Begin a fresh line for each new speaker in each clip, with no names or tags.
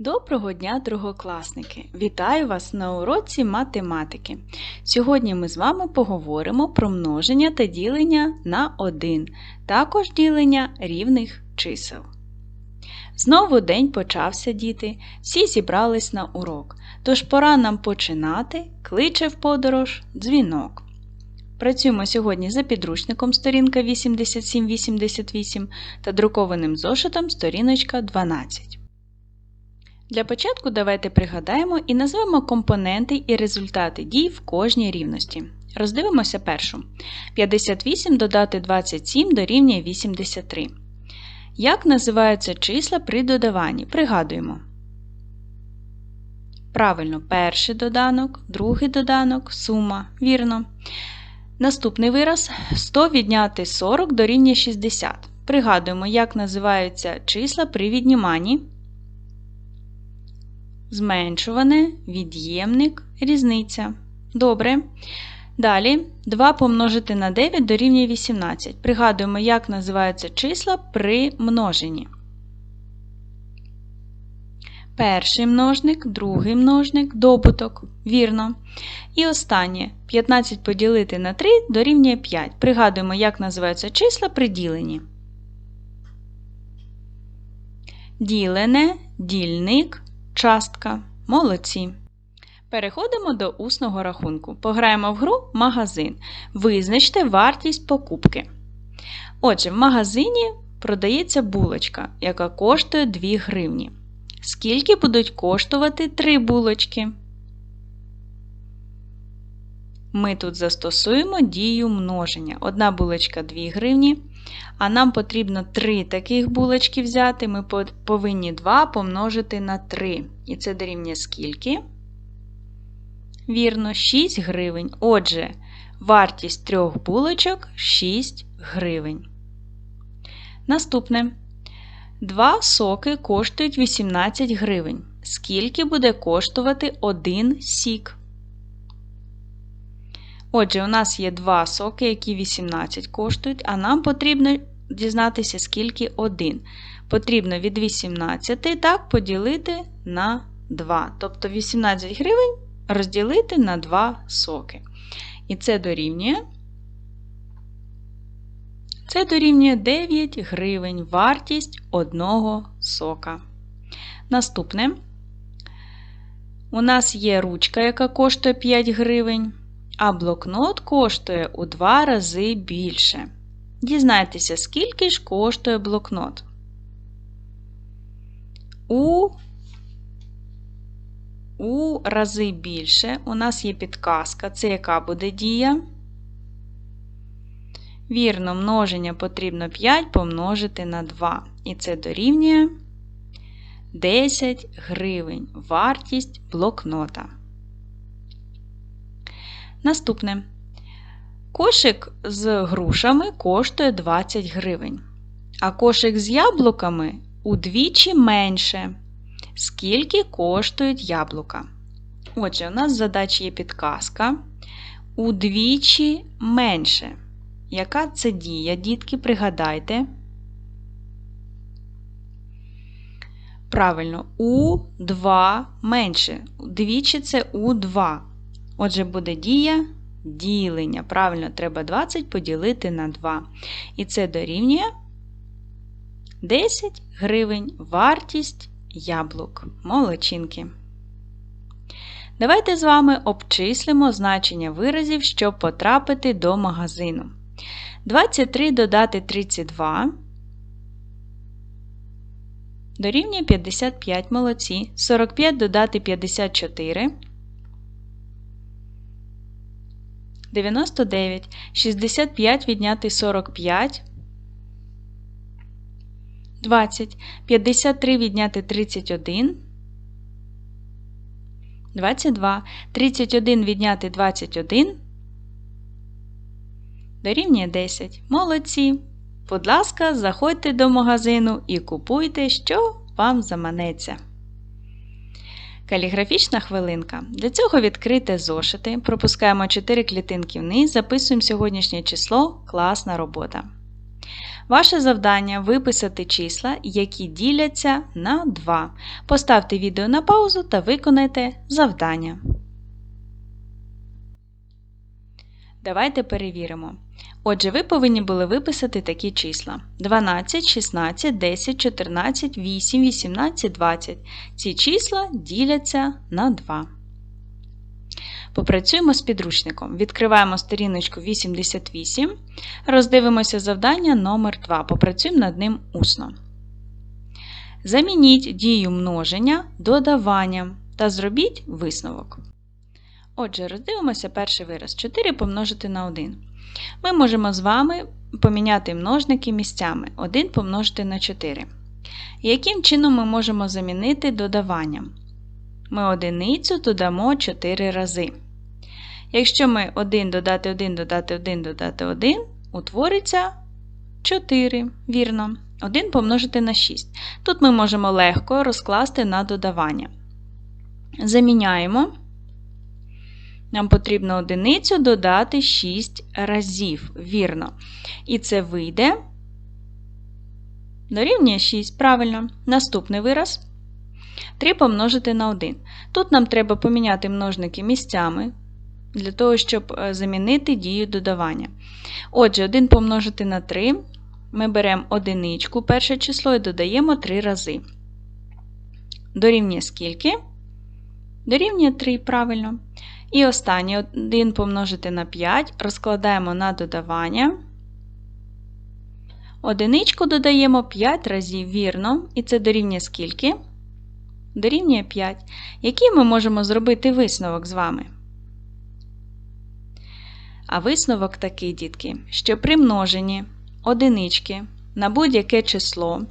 Доброго дня, другокласники! Вітаю вас на уроці математики. Сьогодні ми з вами поговоримо про множення та ділення на 1, також ділення рівних чисел. Знову день почався, діти, всі зібрались на урок, тож пора нам починати, кличе в подорож дзвінок. Працюємо сьогодні за підручником сторінка 87-88 та друкованим зошитом сторіночка 12. Для початку давайте пригадаємо і назвемо компоненти і результати дій в кожній рівності. Роздивимося першу. 58 додати 27 дорівнює 83. Як називаються числа при додаванні? Пригадуємо. Правильно, перший доданок, другий доданок, сума. Вірно. Наступний вираз 100 відняти 40 дорівнює 60. Пригадуємо, як називаються числа при відніманні. Зменшуване, від'ємник, різниця. Добре. Далі 2 помножити на 9 дорівнює 18. Пригадуємо, як називаються числа при множенні. Перший множник, другий множник, добуток. Вірно. І останнє 15 поділити на 3 дорівнює 5. Пригадуємо, як називаються числа при діленні. Ділене, дільник, частка. Молодці. Переходимо до усного рахунку. Пограємо в гру магазин. Визначте вартість покупки. Отже, в магазині продається булочка, яка коштує 2 гривні. Скільки будуть коштувати 3 булочки? Ми тут застосуємо дію множення. Одна булочка 2 гривні. А нам потрібно 3 таких булочки взяти. Ми повинні 2 помножити на 3. І це дорівнює скільки? Вірно, 6 гривень. Отже, вартість трьох булочок 6 гривень. Наступне. Два соки коштують 18 гривень. Скільки буде коштувати один сік? Отже, у нас є два соки, які 18 коштують, а нам потрібно дізнатися, скільки один. Потрібно від 18 так поділити на 2. Тобто 18 гривень розділити на 2 соки. І це дорівнює. Це дорівнює 9 гривень вартість одного сока. Наступне. У нас є ручка, яка коштує 5 гривень, а блокнот коштує у 2 рази більше. Дізнайтеся, скільки ж коштує блокнот. У у рази більше у нас є підказка. Це яка буде дія? Вірно, множення потрібно 5 помножити на 2. І це дорівнює 10 гривень вартість блокнота. Наступне. Кошик з грушами коштує 20 гривень. А кошик з яблуками удвічі менше. Скільки коштують яблука? Отже, у нас в задачі є підказка. Удвічі менше. Яка це дія, дітки, пригадайте? Правильно, у 2 менше. Двічі це у 2. Отже, буде дія ділення. Правильно, треба 20 поділити на 2. І це дорівнює 10 гривень вартість яблук. Молодчинки. Давайте з вами обчислимо значення виразів, щоб потрапити до магазину. 23 додати 32. Дорівнює 55 молодці. 45 додати 54. 99. 65 відняти 45. 20. 53 відняти 31. 22. 31 відняти 21. Дорівнює 10. Молодці. Будь ласка, заходьте до магазину і купуйте, що вам заманеться. Каліграфічна хвилинка. Для цього відкрите зошити. Пропускаємо 4 клітинки вниз, записуємо сьогоднішнє число класна робота. Ваше завдання виписати числа, які діляться на 2. Поставте відео на паузу та виконайте завдання. Давайте перевіримо. Отже, ви повинні були виписати такі числа: 12, 16, 10, 14, 8, 18, 20. Ці числа діляться на 2. Попрацюємо з підручником. Відкриваємо сторіночку 88, роздивимося завдання номер 2 Попрацюємо над ним усно. Замініть дію множення додаванням та зробіть висновок. Отже, роздивимося перший вираз 4 помножити на 1. Ми можемо з вами поміняти множники місцями 1 помножити на 4. Яким чином ми можемо замінити додаванням? Ми одиницю додамо 4 рази. Якщо ми 1 додати 1 додати 1 додати 1, утвориться 4. Вірно. 1 помножити на 6. Тут ми можемо легко розкласти на додавання. Заміняємо. Нам потрібно одиницю додати 6 разів. Вірно. І це вийде. Дорівнює 6. Правильно. Наступний вираз. 3 помножити на 1. Тут нам треба поміняти множники місцями для того, щоб е, замінити дію додавання. Отже, 1 помножити на 3. Ми беремо одиничку, перше число і додаємо 3 рази. Дорівнює скільки? Дорівнює 3, правильно. І останнє 1 помножити на 5, розкладаємо на додавання. Одиничку додаємо 5 разів вірно, і це дорівнює скільки? Дорівнює 5. Який ми можемо зробити висновок з вами? А висновок такий, дітки, що при множенні одинички на будь-яке число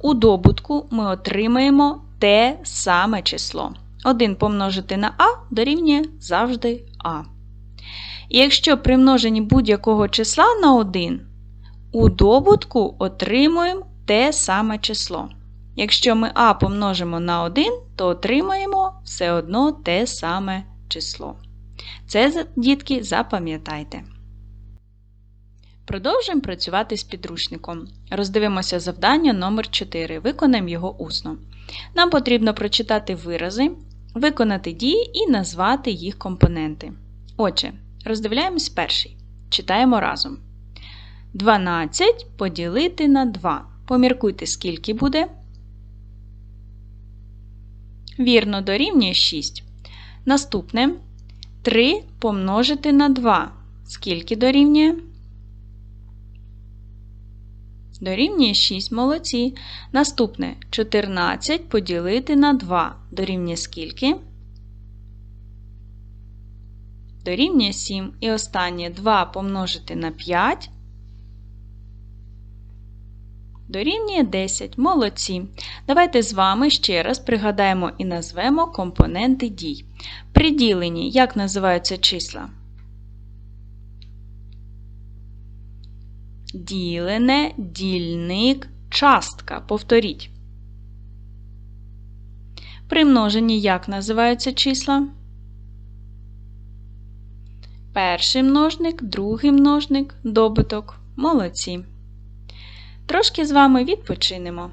у добутку ми отримаємо те саме число. 1 помножити на А дорівнює завжди А. І якщо при множенні будь-якого числа на 1, у добутку отримуємо те саме число. Якщо ми А помножимо на 1, то отримаємо все одно те саме число. Це, дітки, запам'ятайте. Продовжуємо працювати з підручником. Роздивимося завдання номер 4 Виконаємо його усно. Нам потрібно прочитати вирази, виконати дії і назвати їх компоненти. Отже, роздивляємось перший. Читаємо разом. 12 поділити на 2. Поміркуйте, скільки буде. Вірно, дорівнює 6. Наступне 3 помножити на 2. Скільки дорівнює? Дорівнює 6 молодці. Наступне 14 поділити на 2. Дорівнює скільки? Дорівнює 7. І останнє 2 помножити на 5. Дорівнює 10. Молодці. Давайте з вами ще раз пригадаємо і назвемо компоненти дій. При діленні як називаються числа? Ділене, дільник, частка. Повторіть. При множенні як називаються числа? Перший множник, другий множник, добуток. Молодці. Трошки з вами відпочинемо.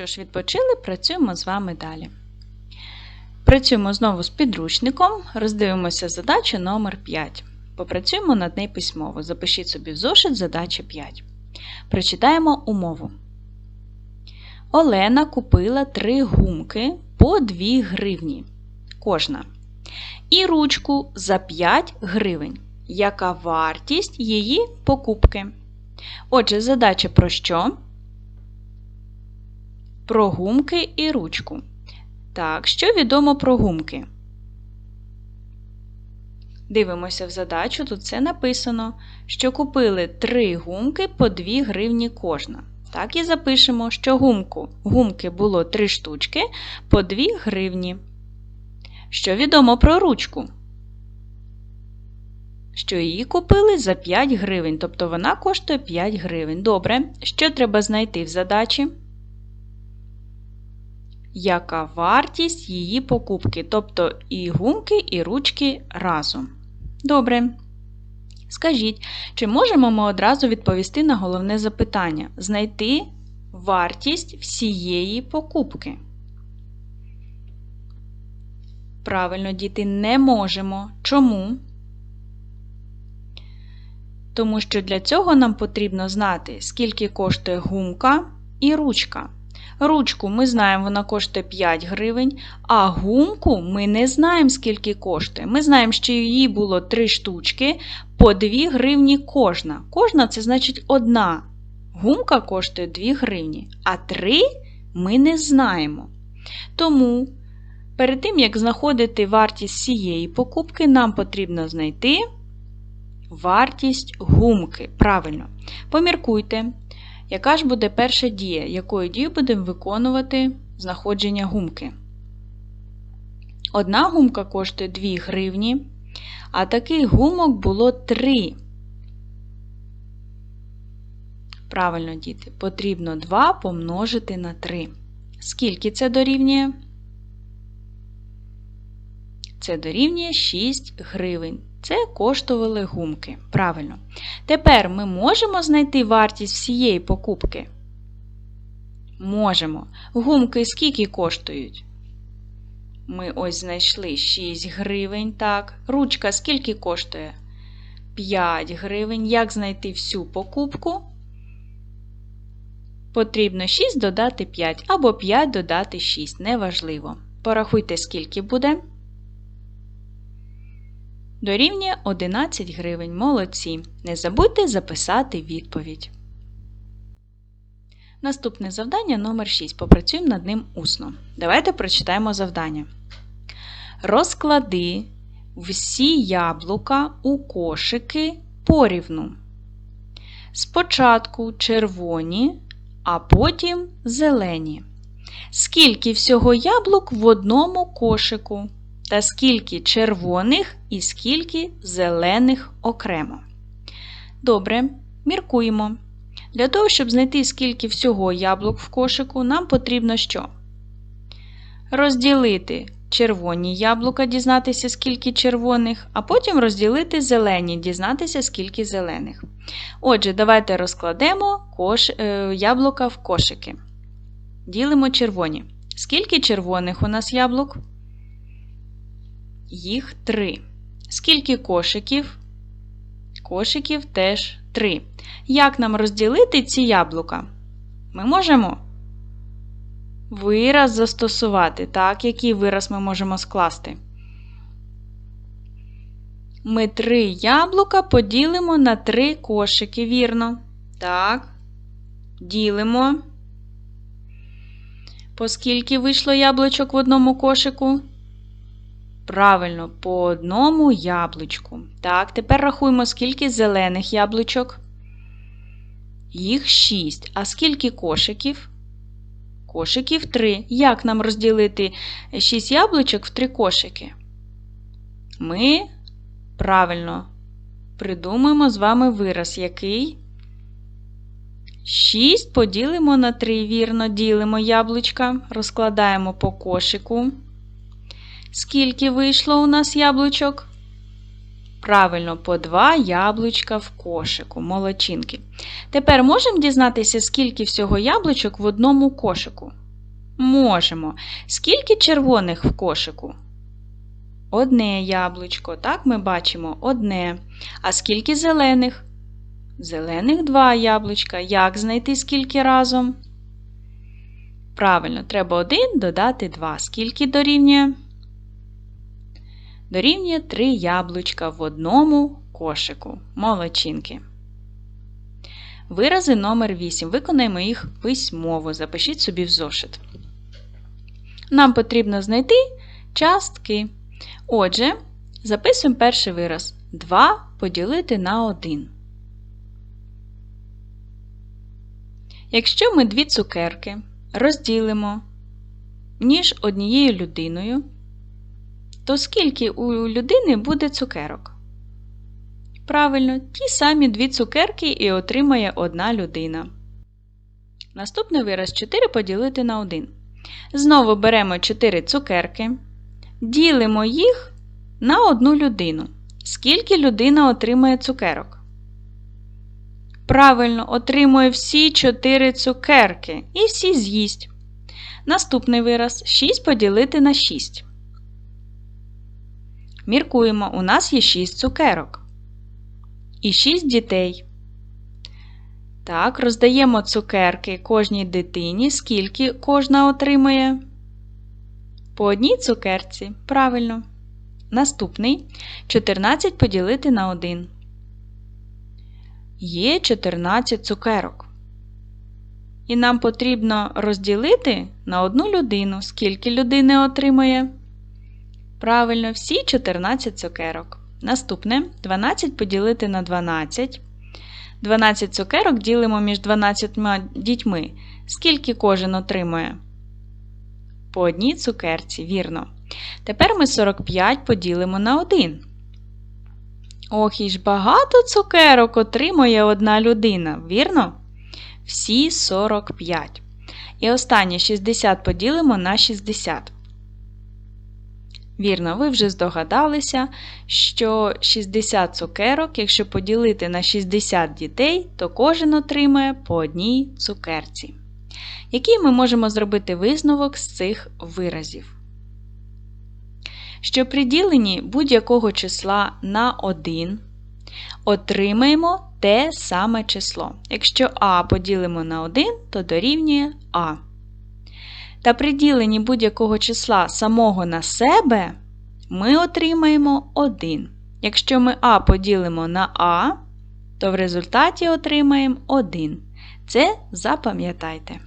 Що ж, відпочили, працюємо з вами далі. Попрацюємо знову з підручником, роздивимося задачу номер 5. Попрацюємо над нею письмово. Запишіть собі в зошит задача 5. Прочитаємо умову. Олена купила три гумки по 2 гривні. Кожна. І ручку за 5 гривень. Яка вартість її покупки? Отже, задача про що? Про гумки і ручку. Так, що відомо про гумки? Дивимося в задачу, тут це написано, що купили 3 гумки по 2 гривні кожна. Так і запишемо, що гумку, гумки було 3 штучки по 2 гривні. Що відомо про ручку? Що її купили за 5 гривень, тобто вона коштує 5 гривень. Добре, що треба знайти в задачі? Яка вартість її покупки, тобто і гумки, і ручки разом. Добре. Скажіть, чи можемо ми одразу відповісти на головне запитання: знайти вартість всієї покупки? Правильно, діти, не можемо. Чому? Тому що для цього нам потрібно знати, скільки коштує гумка і ручка. Ручку ми знаємо, вона коштує 5 гривень, а гумку ми не знаємо, скільки коштує. Ми знаємо, що її було 3 штучки по 2 гривні кожна. Кожна це значить одна. Гумка коштує 2 гривні, а 3 ми не знаємо. Тому перед тим, як знаходити вартість всієї покупки, нам потрібно знайти вартість гумки. Правильно. Поміркуйте. Яка ж буде перша дія? Якою дією будемо виконувати знаходження гумки? Одна гумка коштує 2 гривні, а таких гумок було 3. Правильно, діти, потрібно 2 помножити на 3. Скільки це дорівнює? Це дорівнює 6 гривень. Це коштували гумки. Правильно. Тепер ми можемо знайти вартість всієї покупки? Можемо. Гумки скільки коштують? Ми ось знайшли 6 гривень. Так. Ручка скільки коштує? 5 гривень. Як знайти всю покупку? Потрібно 6 додати 5 або 5 додати 6. Неважливо. Порахуйте, скільки буде. Дорівнює 11 гривень. Молодці. Не забудьте записати відповідь. Наступне завдання номер 6. Попрацюємо над ним усно. Давайте прочитаємо завдання. Розклади всі яблука у кошики порівну. Спочатку червоні, а потім зелені. Скільки всього яблук в одному кошику? Та скільки червоних і скільки зелених окремо. Добре, міркуємо. Для того, щоб знайти, скільки всього яблук в кошику, нам потрібно що? Розділити червоні яблука, дізнатися, скільки червоних, а потім розділити зелені, дізнатися, скільки зелених. Отже, давайте розкладемо кош... Е, яблука в кошики. Ділимо червоні. Скільки червоних у нас яблук? Їх три. Скільки кошиків? Кошиків теж три. Як нам розділити ці яблука? Ми можемо вираз застосувати. Так, який вираз ми можемо скласти? Ми три яблука поділимо на три кошики, вірно? Так. Ділимо. Поскільки вийшло яблучок в одному кошику? Правильно, по одному яблучку. Так, тепер рахуємо, скільки зелених яблучок. Їх 6. А скільки кошиків? Кошиків 3. Як нам розділити 6 яблучок в 3 кошики? Ми правильно придумаємо з вами вираз, який 6 поділимо на 3, вірно, ділимо яблучка, розкладаємо по кошику. Скільки вийшло у нас яблучок? Правильно, по два яблучка в кошику, молочинки. Тепер можемо дізнатися, скільки всього яблучок в одному кошику? Можемо. Скільки червоних в кошику? Одне яблучко. Так, ми бачимо одне. А скільки зелених? Зелених два яблучка. Як знайти скільки разом? Правильно, треба 1 додати 2. Скільки дорівнює? Дорівнює 3 яблучка в одному кошику. Молодчинки. Вирази номер 8. Виконаємо їх письмово. Запишіть собі в зошит. Нам потрібно знайти частки. Отже, записуємо перший вираз. 2 поділити на 1. Якщо ми дві цукерки розділимо між однією людиною, то скільки у людини буде цукерок? Правильно, ті самі дві цукерки і отримає одна людина. Наступний вираз 4 поділити на 1. Знову беремо 4 цукерки, ділимо їх на одну людину. Скільки людина отримає цукерок? Правильно, отримує всі 4 цукерки і всі з'їсть. Наступний вираз 6 поділити на 6. Міркуємо, у нас є 6 цукерок. І 6 дітей. Так, роздаємо цукерки кожній дитині, скільки кожна отримує. По одній цукерці. Правильно. Наступний 14 поділити на 1. Є 14 цукерок. І нам потрібно розділити на одну людину, скільки людини отримує. Правильно, всі 14 цукерок. Наступне 12 поділити на 12. 12 цукерок ділимо між 12 дітьми. Скільки кожен отримує? По одній цукерці, вірно. Тепер ми 45 поділимо на 1. Ох, і ж багато цукерок отримує одна людина, вірно? Всі 45. І останнє 60 поділимо на 60. Вірно, ви вже здогадалися, що 60 цукерок, якщо поділити на 60 дітей, то кожен отримає по одній цукерці. Який ми можемо зробити висновок з цих виразів? Що при діленні будь-якого числа на 1 отримаємо те саме число. Якщо А поділимо на 1, то дорівнює А. Та при діленні будь-якого числа самого на себе ми отримаємо 1. Якщо ми А поділимо на А, то в результаті отримаємо 1. Це запам'ятайте.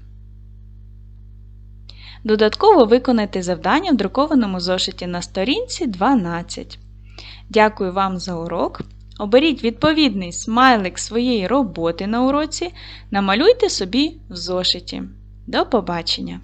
Додатково виконайте завдання в друкованому зошиті на сторінці 12. Дякую вам за урок. Оберіть відповідний смайлик своєї роботи на уроці, намалюйте собі в зошиті. До побачення!